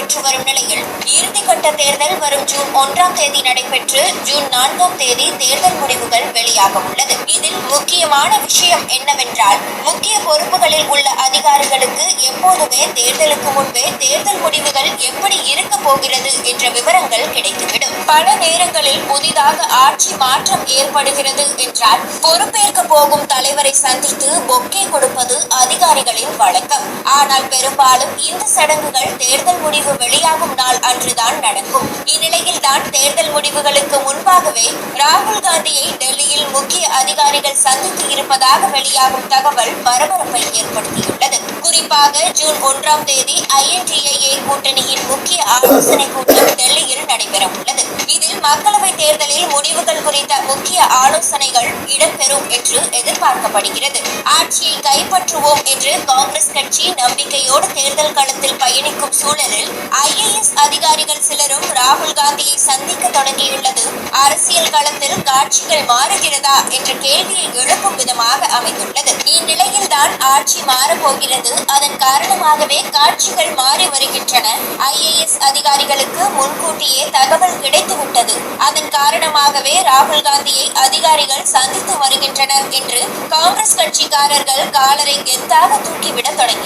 நடைபெற்று வரும் நிலையில் இறுதிக்கட்ட தேர்தல் வரும் ஜூன் ஒன்றாம் தேதி நடைபெற்று ஜூன் நான்காம் தேதி தேர்தல் முடிவுகள் வெளியாக உள்ளது. இதில் முக்கியமான விஷயம் என்னவென்றால் முக்கிய பொறுப்புகளில் உள்ள அதிகாரிகளுக்கு எப்போதுமே தேர்தலுக்கு முன்பே தேர்தல் முடிவுகள் எப்படி இருக்க போகிறது என்ற விவரங்கள் கிடைத்துவிடும். பல நேரங்களில் புதிதாக ஆட்சி மாற்றம் ஏற்படுகிறது என்றால் பொறுப்பேற்க போகும் தலைவரை சந்தித்து பொக்கே கொடுப்பது அதிகாரிகளின் வழக்கம். ஆனால் பெரும்பாலும் இந்த சடங்குகள் தேர்தல் முடிவு வெளியாகும் நாள் அன்றுதான் நடக்கும். இந்நிலையில் தான் தேர்தல் முடிவுகளுக்கு முன்பாகவே ராகுல் காந்தியை டெல்லியில் முக்கிய அதிகாரிகள் சந்தித்து இருப்பதாக வெளியாகும் தகவல் பரபரப்பை ஏற்படுத்தியுள்ளது. குறிப்பாக ஜூன் ஒன்றாம் தேதி ஐஎன்டிஏ கூட்டணியின் முக்கிய ஆலோசனை கூட்டம் முடிவுகள் குறித்த முக்கிய ஆலோசனைகள் இடம்பெறும் என்று எதிர்பார்க்கப்படுகிறது. ஆட்சியை கைப்பற்றுவோம் என்று காங்கிரஸ் கட்சி நம்பிக்கையோடு தேர்தல் களத்தில் பயணிக்கும் சூழலில் ஐஏஎஸ் அதிகாரிகள் சிலரும் ராகுல் காந்தியை சந்திக்க தொடங்கியுள்ளது. அரசியல் களத்தில் காட்சிகள் மாறுகிறதா என்ற கேள்வியை எழுப்பும் விதமாக அமைந்துள்ளது. இந்நிலையில் தான் ஆட்சி மாறப்போகிறது. அதன் காரணமாகவே காட்சிகள் மாறி வருகின்றன. ஐஏஎஸ் அதிகாரிகளுக்கு முன்கூட்டியே தகவல் கிடைத்துவிட்டது. அதன் காரணமாக முன்னதாகவே ராகுல் காந்தியை அதிகாரிகள் சந்தித்து வருகின்றனர் என்று காங்கிரஸ் கட்சிக்காரர்கள் காலரை கெத்தாக தூக்கிவிட தொடங்கியுள்ளனர்.